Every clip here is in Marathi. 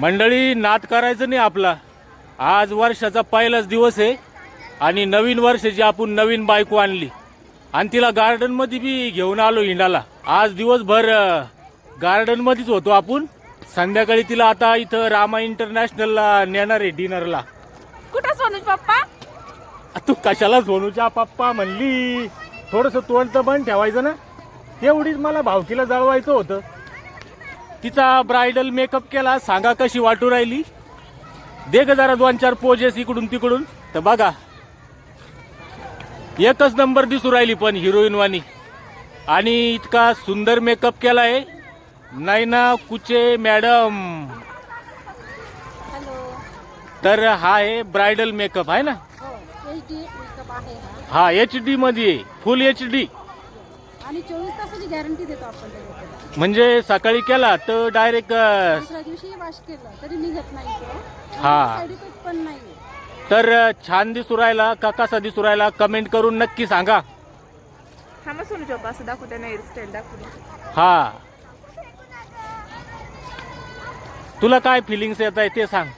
मंडळी नाद करायचं नाही आपला. आज वर्षाचा पहिलाच दिवस आहे आणि नवीन वर्षाची आपण नवीन बायको आणली आणि तिला गार्डनमध्ये बी घेऊन आलो हिंडाला आज दिवसभर गार्डन मध्येच होतो आपण. संध्याकाळी तिला आता इथं रामा इंटरनॅशनलला नेणार आहे डिनरला. कुठं सोनूज पप्पा? तू कशाला सोनूच्या पप्पा म्हणली? थोडस तोंड तर बंद ठेवायचं ना. तेवढीच मला भावकीला जळवायचं होतं. तिचा ब्रायडल मेकअप केला सांगा कशी वाटू राहिली. दे ग जरा दोन चार पोजेस इकडून तिकडून. तर बघा. एकच नंबर दिसू राहिली पण हिरोईन वाणी. आणि इतका सुंदर मेकअप केलाय. नैना कुचे मॅडम तर हा आहे ब्रायडल मेकअप आहे ना? हो आहे हा. हा एच डी मध्ये फुल एच डी आणि चोवीस तासाची गॅरंटी देतो आपण म्हणजे सकाळी केला तर डायरेक्ट दुसऱ्या दिवशी वॉश केलं तरी निघत नाही तो. हा. साईड इफेक्ट पण नाही तर छान दिसू राहिला का कसा दिसू राहिला कमेंट करून नक्की सांगा. हा मग सोनू चोपा असं हेअरस्टाईल हा. तुला काय फिलिंग्स येत आहे ते सांग.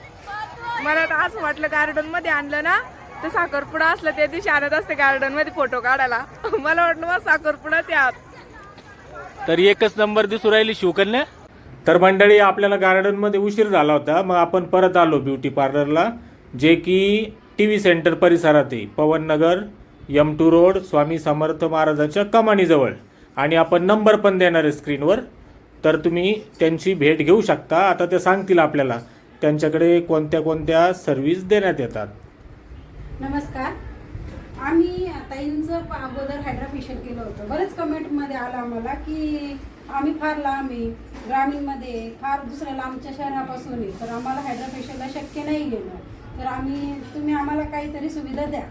मला तर असं वाटलं गार्डनमध्ये आणलं ना तर साखरपुडा असलं त्या दिवशी आणत असते गार्डनमध्ये फोटो काढायला. मला वाटलं मग साखरपुडाच आहे आज. तर एकच नंबर दिसू राहिली शिवकन्या. तर मंडळी आपल्याला गार्डनमध्ये उशीर झाला होता. मग आपण परत आलो ब्युटी पार्लरला जे की टी व्ही सेंटर परिसरात आहे Pawannagar M two road Swami Samarth महाराजांच्या कमानीजवळ. आणि आपण नंबर पण देणार आहे स्क्रीनवर. तर तुम्ही त्यांची भेट घेऊ शकता. आता ते सांगतील आपल्याला. त्यांच्याकडे कोणत्या कोणत्या सर्व्हिस देण्यात येतात. नमस्कार. आम्ही ताईंचं अगोदर हायड्रा फेशियल केलं होतं. बरेच कमेंटमध्ये आलं आम्हाला की आम्ही फार लांब आहे ग्रामीणमध्ये फार दुसऱ्या लांबच्या शहरापासून आहे. तर आम्हाला हायड्रा फेशियलला शक्य नाही गेलं तर आम्ही तुम्ही आम्हाला काहीतरी सुविधा द्या.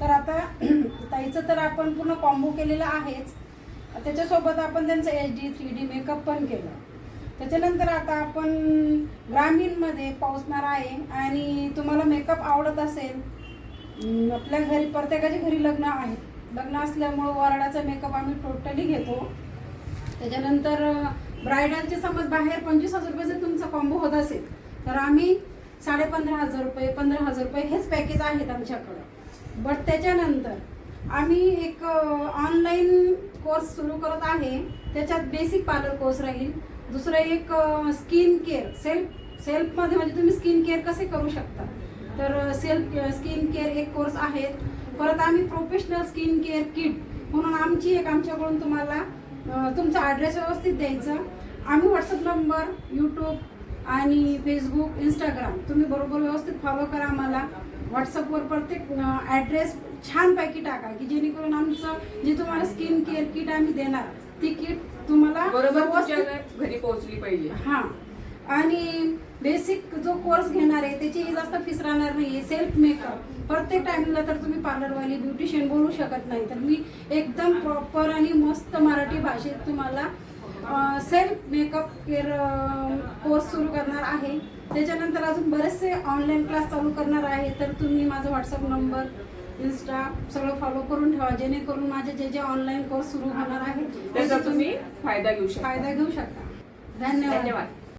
तर आता ताईचं तर आपण पूर्ण कॉम्बो केलेलं आहेच. त्याच्यासोबत आपण त्यांचं H D three D makeup पण केलं. त्याच्यानंतर आता आपण ग्रामीणमध्ये पोहोचणार आहे आणि तुम्हाला मेकअप आवडत असेल आपल्या घरी प्रत्येकाच्या घरी लग्न आहेत लग्न असल्यामुळं वराडाचा मेकअप आम्ही टोटली घेतो. त्याच्यानंतर ब्रायडलचे समज बाहेर पंचवीस हजार रुपये जर तुमचा कॉम्बो होत असेल तर आम्ही साडे पंधरा हजार रुपये पंधरा हजार रुपये हेच पॅकेज आहेत आमच्याकडं. बट त्याच्यानंतर आम्ही एक ऑनलाईन कोर्स सुरू करत आहे. त्याच्यात बेसिक पार्लर कोर्स राहील. दुसरं एक स्किन केअर सेल्फ सेल्फमध्ये म्हणजे तुम्ही स्किन केअर कसे करू शकता? तर सेल्फ स्किन केअर एक कोर्स आहेत परत आम्ही प्रोफेशनल स्किन केअर किट म्हणून आमची एक आमच्याकडून तुम्हाला तुमचा ॲड्रेस व्यवस्थित द्यायचा. आम्ही व्हॉट्सअप नंबर यूट्यूब आणि फेसबुक इंस्टाग्राम तुम्ही बरोबर व्यवस्थित फॉलो करा आम्हाला. व्हॉट्सअपवर प्रत्येक ॲड्रेस छानपैकी टाका की जेणेकरून आमचं जे तुम्हाला स्किन केअर किट आम्ही देणार ती किट तुम्हाला बरोबर घरी पोहोचली पाहिजे. हा. आणि बेसिक जो कोर्स घेणार आहे त्याची जास्त फीस राहणार नाही सेल्फ मेकअप प्रत्येक टाइमला तर तुम्ही पार्लरवाली ब्युटिशियन बोलू शकत नाही. तर मी एकदम प्रॉपर आणि मस्त मराठी भाषेत तुम्हाला सेल्फ मेकअप केअर कोर्स सुरू करणार आहे. त्याच्यानंतर अजून बरेचसे ऑनलाईन क्लास चालू करणार आहे. तर तुम्ही माझा व्हॉट्सअप नंबर इन्स्टा सगळं फॉलो करून ठेवा. जेणेकरून माझे जे जे ऑनलाईन कोर्स सुरू होणार आहे त्याचा तुम्ही फायदा घेऊ शकता. फायदा घेऊ शकता. धन्यवाद. धन्यवाद.